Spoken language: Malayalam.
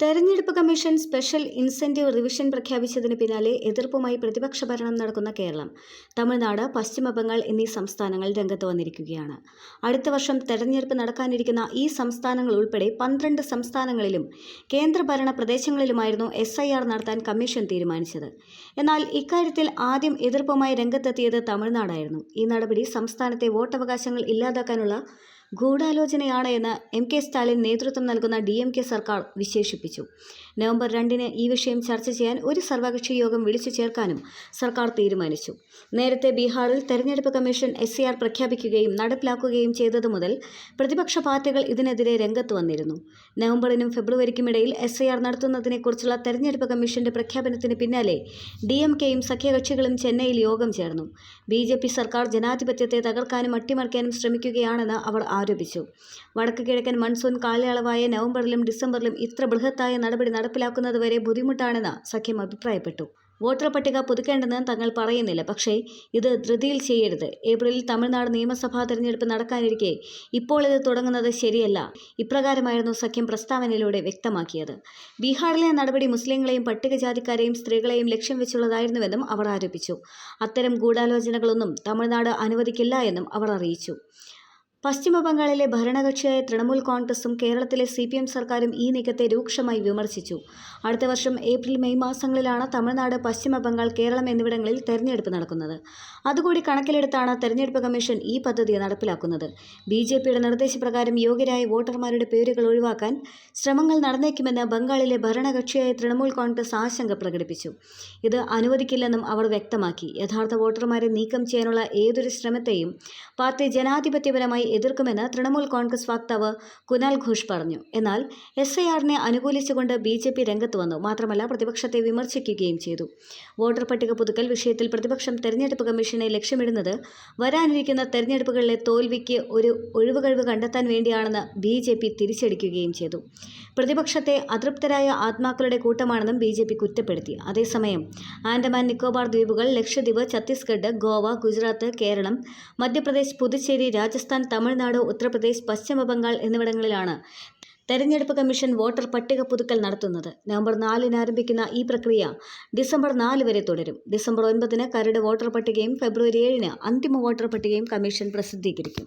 തെരഞ്ഞെടുപ്പ് കമ്മീഷൻ സ്പെഷ്യൽ ഇൻസെന്റീവ് റിവിഷൻ പ്രഖ്യാപിച്ചതിന് പിന്നാലെ എതിർപ്പുമായി പ്രതിപക്ഷ ഭരണം നടക്കുന്ന കേരളം തമിഴ്നാട് പശ്ചിമബംഗാൾ എന്നീ സംസ്ഥാനങ്ങൾ രംഗത്ത് വന്നിരിക്കുകയാണ്. അടുത്ത വർഷം തെരഞ്ഞെടുപ്പ് നടക്കാനിരിക്കുന്ന ഈ സംസ്ഥാനങ്ങൾ ഉൾപ്പെടെ പന്ത്രണ്ട് സംസ്ഥാനങ്ങളിലും കേന്ദ്രഭരണ പ്രദേശങ്ങളിലുമായിരുന്നു എസ് ഐ ആർ നടത്താൻ കമ്മീഷൻ തീരുമാനിച്ചത്. എന്നാൽ ഇക്കാര്യത്തിൽ ആദ്യം എതിർപ്പുമായി രംഗത്തെത്തിയത് തമിഴ്നാടായിരുന്നു. ഈ നടപടി സംസ്ഥാനത്തെ വോട്ടവകാശങ്ങൾ ഇല്ലാതാക്കാനുള്ള ഗൂഢാലോചനയാണ് എന്ന് എം കെ സ്റ്റാലിൻ നേതൃത്വം നൽകുന്ന ഡി എം കെ സർക്കാർ വിശേഷിപ്പിച്ചു. നവംബർ രണ്ടിന് ഈ വിഷയം ചർച്ച ചെയ്യാൻ ഒരു സർവകക്ഷി യോഗം വിളിച്ചു ചേർക്കാനും സർക്കാർ തീരുമാനിച്ചു. നേരത്തെ ബീഹാറിൽ തെരഞ്ഞെടുപ്പ് കമ്മീഷൻ എസ് പ്രഖ്യാപിക്കുകയും നടപ്പിലാക്കുകയും ചെയ്തതു മുതൽ പ്രതിപക്ഷ പാർട്ടികൾ ഇതിനെതിരെ രംഗത്ത് വന്നിരുന്നു. നവംബറിനും ഫെബ്രുവരിക്കുമിടയിൽ എസ് ഐ ആർ നടത്തുന്നതിനെക്കുറിച്ചുള്ള തെരഞ്ഞെടുപ്പ് കമ്മീഷന്റെ പ്രഖ്യാപനത്തിന് പിന്നാലെ ഡി എം കെയും സഖ്യകക്ഷികളും ചെന്നൈയിൽ യോഗം ചേർന്നു. ബി സർക്കാർ ജനാധിപത്യത്തെ തകർക്കാനും അട്ടിമറിക്കാനും ശ്രമിക്കുകയാണെന്ന് അവർ ആരോപിച്ചു. വടക്ക് കിഴക്കൻ മൺസൂൺ കാലയളവായ നവംബറിലും ഡിസംബറിലും ഇത്ര ബൃഹത്തായ നടപടി നടപ്പിലാക്കുന്നതുവരെ ബുദ്ധിമുട്ടാണെന്ന് സഖ്യം അഭിപ്രായപ്പെട്ടു. വോട്ടർ പട്ടിക പുതുക്കേണ്ടെന്ന് തങ്ങൾ പറയുന്നില്ല. പക്ഷേ ഇത് ധൃതിയിൽ ചെയ്യരുത്. ഏപ്രിലിൽ തമിഴ്നാട് നിയമസഭാ തെരഞ്ഞെടുപ്പ് നടക്കാനിരിക്കെ ഇപ്പോൾ ഇത് തുടങ്ങുന്നത് ശരിയല്ല. ഇപ്രകാരമായിരുന്നു സഖ്യം പ്രസ്താവനയിലൂടെ വ്യക്തമാക്കിയത്. ബീഹാറിലെ നടപടി മുസ്ലിങ്ങളെയും പട്ടികജാതിക്കാരെയും സ്ത്രീകളെയും ലക്ഷ്യം വെച്ചുള്ളതായിരുന്നുവെന്നും അവർ ആരോപിച്ചു. അത്തരം ഗൂഢാലോചനകളൊന്നും തമിഴ്നാട് അനുവദിക്കില്ല എന്നും അവർ അറിയിച്ചു. പശ്ചിമ ബംഗാളിലെ ഭരണകക്ഷിയായ തൃണമൂൽ കോൺഗ്രസും കേരളത്തിലെ സി പി എം സർക്കാരും ഈ നീക്കത്തെ രൂക്ഷമായി വിമർശിച്ചു. അടുത്ത വർഷം ഏപ്രിൽ മെയ് മാസങ്ങളിലാണ് തമിഴ്നാട് പശ്ചിമ ബംഗാൾ കേരളം എന്നിവിടങ്ങളിൽ തെരഞ്ഞെടുപ്പ് നടക്കുന്നത്. അതുകൂടി കണക്കിലെടുത്താണ് തെരഞ്ഞെടുപ്പ് കമ്മീഷൻ ഈ പദ്ധതി നടപ്പിലാക്കുന്നത്. ബി ജെ പിയുടെ നിർദ്ദേശപ്രകാരം യോഗ്യരായ വോട്ടർമാരുടെ പേരുകൾ ഒഴിവാക്കാൻ ശ്രമങ്ങൾ നടന്നേക്കുമെന്ന് ബംഗാളിലെ ഭരണകക്ഷിയായ തൃണമൂൽ കോൺഗ്രസ് ആശങ്ക പ്രകടിപ്പിച്ചു. ഇത് അനുവദിക്കില്ലെന്നും അവർ വ്യക്തമാക്കി. യഥാർത്ഥ വോട്ടർമാരെ നീക്കം ചെയ്യാനുള്ള ഏതൊരു ശ്രമത്തെയും പാർട്ടി ജനാധിപത്യപരമായി എതിർക്കുമെന്ന് തൃണമൂൽ കോൺഗ്രസ് വക്താവ് കുനാൽ ഘോഷ് പറഞ്ഞു. എന്നാൽ എസ് ഐ ആറിനെ അനുകൂലിച്ചുകൊണ്ട് ബി ജെ പി രംഗത്ത് വന്നു. മാത്രമല്ല പ്രതിപക്ഷത്തെ വിമർശിക്കുകയും ചെയ്തു. വോട്ടർ പട്ടിക പുതുക്കൽ വിഷയത്തിൽ പ്രതിപക്ഷം തെരഞ്ഞെടുപ്പ് കമ്മീഷനെ ലക്ഷ്യമിടുന്നത് വരാനിരിക്കുന്ന തെരഞ്ഞെടുപ്പുകളിലെ തോൽവിക്ക് ഒരു ഒഴിവുകഴിവ് കണ്ടെത്താൻ വേണ്ടിയാണെന്ന് ബി ജെ പി തിരിച്ചടിക്കുകയും ചെയ്തു. പ്രതിപക്ഷത്തെ അതൃപ്തരായ ആത്മാക്കളുടെ കൂട്ടമാണെന്നും ബി ജെ പി കുറ്റപ്പെടുത്തി. അതേസമയം ആൻഡമാൻ നിക്കോബാർ ദ്വീപുകൾ ലക്ഷദ്വീപ് ഛത്തീസ്ഗഡ് ഗോവ ഗുജറാത്ത് കേരളം മധ്യപ്രദേശ് പുതുച്ചേരി രാജസ്ഥാൻ തമിഴ്നാട് ഉത്തർപ്രദേശ് പശ്ചിമ ബംഗാൾ എന്നിവിടങ്ങളിലാണ് തെരഞ്ഞെടുപ്പ് കമ്മീഷൻ വോട്ടർ പട്ടിക പുതുക്കൽ നടത്തുന്നത്. നവംബർ നാലിന് ആരംഭിക്കുന്ന ഈ പ്രക്രിയ ഡിസംബർ നാല് വരെ തുടരും. ഡിസംബർ ഒൻപതിന് കരട് വോട്ടർ പട്ടികയും ഫെബ്രുവരി ഏഴിന് അന്തിമ വോട്ടർ പട്ടികയും കമ്മീഷൻ പ്രസിദ്ധീകരിക്കും.